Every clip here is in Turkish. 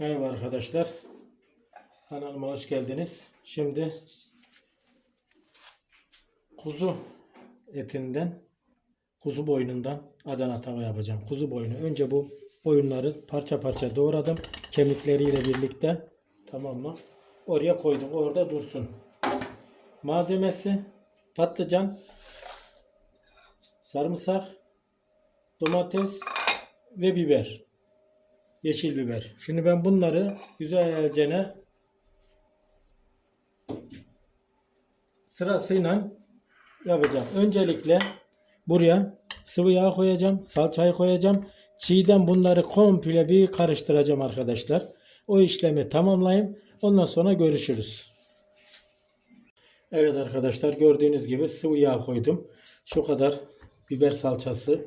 Merhaba arkadaşlar. Kanalıma hoş geldiniz. Şimdi kuzu etinden, kuzu boynundan Adana tava yapacağım. Kuzu boynu. Önce bu boyunları parça parça doğradım. Kemikleriyle birlikte. Tamam mı? Oraya koydum. Orada dursun. Malzemesi patlıcan, sarımsak, domates ve biber. Yeşil biber. Şimdi ben bunları güzelce sırasıyla yapacağım. Öncelikle buraya sıvı yağ koyacağım. Salçayı koyacağım. Çiğden bunları komple bir karıştıracağım arkadaşlar. O işlemi tamamlayayım. Ondan sonra görüşürüz. Evet arkadaşlar gördüğünüz gibi sıvı yağ koydum. Şu kadar biber salçası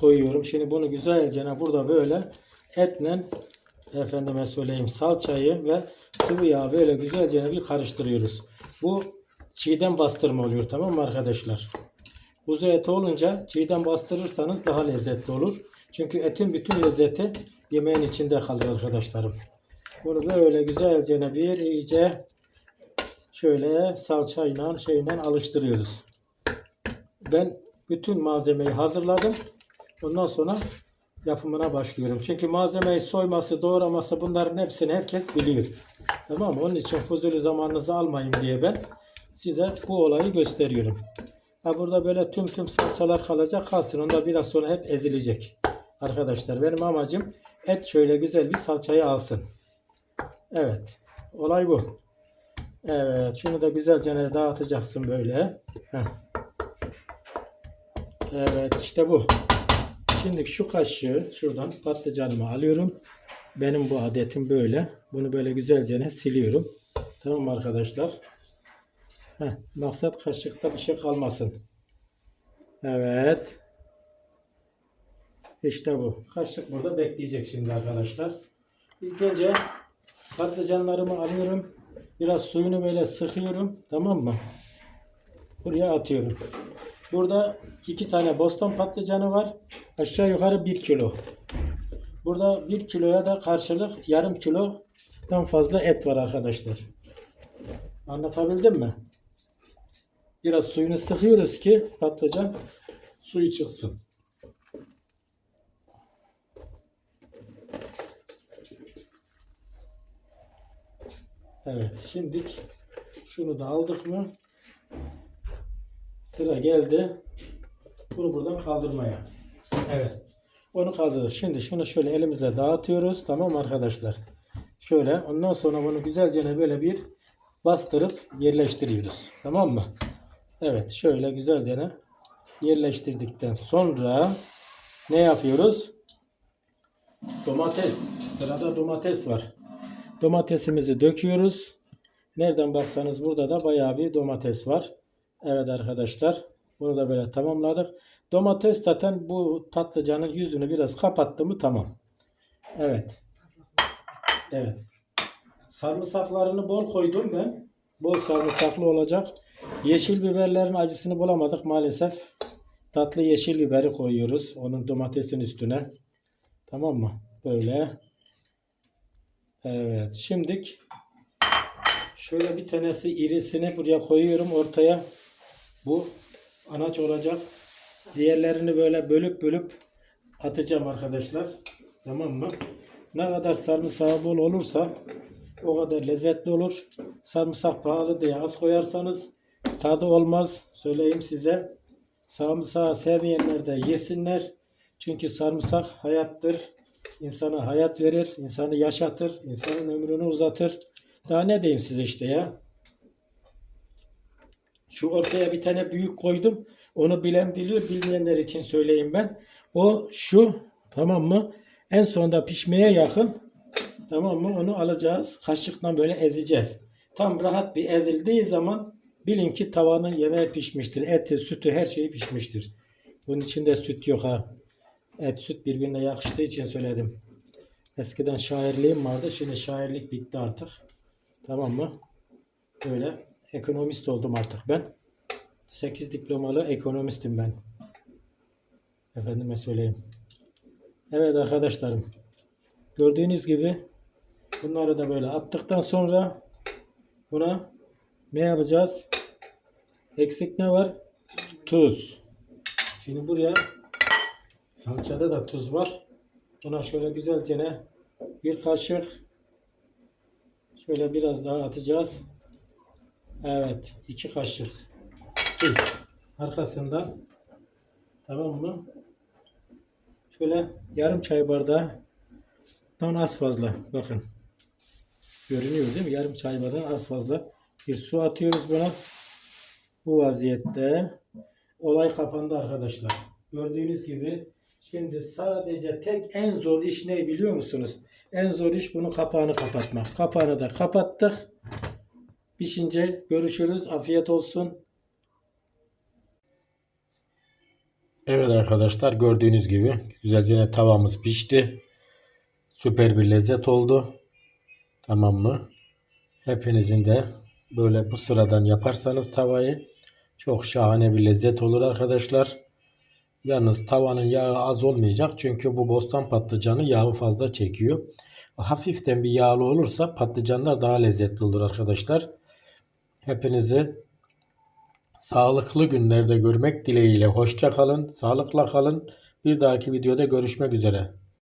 koyuyorum. Şimdi bunu güzelce burada böyle etle efendime söyleyeyim salçayı ve sıvı yağı böyle güzelce bir karıştırıyoruz. Bu çiğden bastırma oluyor tamam mı arkadaşlar? Kuzu eti olunca çiğden bastırırsanız daha lezzetli olur. Çünkü etin bütün lezzeti yemeğin içinde kalıyor arkadaşlarım. Bunu böyle güzelce bir iyice şöyle salçayla şeyle alıştırıyoruz. Ben bütün malzemeyi hazırladım. Ondan sonra yapımına başlıyorum. Çünkü malzemeyi soyması, doğraması bunların hepsini herkes biliyor. Tamam mı? Onun için fuzuli zamanınızı almayın diye ben size bu olayı gösteriyorum. Ha burada böyle tüm tüm salçalar kalacak kalsın. Onlar biraz sonra hep ezilecek. Arkadaşlar benim amacım et şöyle güzel bir salçayı alsın. Evet. Olay bu. Evet. Şunu da güzelce dağıtacaksın böyle. Heh. Evet işte bu. Şimdi şu kaşığı şuradan patlıcanımı alıyorum. Benim bu adetim böyle. Bunu böyle güzelce siliyorum. Tamam arkadaşlar? Heh, maksat kaşıkta bir şey kalmasın. Evet. İşte bu. Kaşık burada bekleyecek şimdi arkadaşlar. İlk önce patlıcanlarımı alıyorum. Biraz suyunu böyle sıkıyorum. Tamam mı? Buraya atıyorum. Burada iki tane bostan patlıcanı var. Aşağı yukarı bir kilo. Burada bir kiloya da karşılık yarım kilodan fazla et var arkadaşlar. Anlatabildim mi? Biraz suyunu sıkıyoruz ki patlıcan suyu çıksın. Evet, şimdi şunu da aldık mı? Sıra geldi. Bunu buradan kaldırmaya. Evet. Onu kaldırdık. Şimdi şunu şöyle elimizle dağıtıyoruz. Tamam arkadaşlar? Şöyle. Ondan sonra bunu güzelce böyle bir bastırıp yerleştiriyoruz. Tamam mı? Evet. Şöyle güzelce yerleştirdikten sonra ne yapıyoruz? Domates. Sırada domates var. Domatesimizi döküyoruz. Nereden baksanız burada da bayağı bir domates var. Evet arkadaşlar. Bunu da böyle tamamladık. Domates zaten bu patlıcanın yüzünü biraz kapattı mı tamam. Evet. Evet. Sarımsaklarını bol koydum ben. Bol sarımsaklı olacak. Yeşil biberlerin acısını bulamadık maalesef. Tatlı yeşil biberi koyuyoruz. Onun domatesin üstüne. Tamam mı? Böyle. Evet. Şimdik şöyle bir tanesi irisini buraya koyuyorum ortaya. Bu anaç olacak. Diğerlerini böyle bölüp bölüp atacağım arkadaşlar. Tamam mı? Ne kadar sarımsağı bol olursa o kadar lezzetli olur. Sarımsak pahalı diye az koyarsanız tadı olmaz. Söyleyeyim size. Sarımsağı sevmeyenler de yesinler. Çünkü sarımsak hayattır. İnsana hayat verir. insanı yaşatır. insanın ömrünü uzatır. Daha ne diyeyim size işte ya. Şu ortaya bir tane büyük koydum. Onu bilen biliyor. Bilmeyenler için söyleyeyim ben. O şu tamam mı? En sonunda pişmeye yakın tamam mı? Onu alacağız. Kaşıkla böyle ezeceğiz. Tam rahat bir ezildiği zaman bilin ki tavanın yemeği pişmiştir. Eti, sütü her şeyi pişmiştir. Bunun içinde süt yok ha. Et, süt birbirine yakıştığı için söyledim. Eskiden şairliğim vardı. Şimdi şairlik bitti artık. Tamam mı? Böyle ekonomist oldum artık ben. 8 diplomalı ekonomistim ben. Efendime söyleyeyim. Evet arkadaşlarım. Gördüğünüz gibi Bunları da böyle attıktan sonra buna ne yapacağız? Eksik ne var? Tuz. Şimdi buraya salçada da tuz var. Buna şöyle güzelce ne bir kaşık şöyle biraz daha atacağız. Evet, iki kaşık tuz. Arkasından tamam mı? Şöyle yarım çay bardağı dan az fazla. Bakın. Görünüyor değil mi? Yarım çay bardağı az fazla. Bir su atıyoruz buna. Bu vaziyette olay kapandı arkadaşlar. Gördüğünüz gibi şimdi sadece tek en zor iş ne biliyor musunuz? En zor iş bunun kapağını kapatmak. Kapağını da kapattık. Pişince görüşürüz. Afiyet olsun. Evet arkadaşlar gördüğünüz gibi güzelce tavamız pişti. Süper bir lezzet oldu. Tamam mı? Hepinizin de böyle bu sıradan yaparsanız tavayı çok şahane bir lezzet olur arkadaşlar. Yalnız tavanın yağı az olmayacak çünkü bu bostan patlıcanı yağı fazla çekiyor. Hafiften bir yağlı olursa patlıcanlar daha lezzetli olur arkadaşlar. Hepinizi sağlıklı günlerde görmek dileğiyle hoşça kalın, sağlıkla kalın. Bir dahaki videoda görüşmek üzere.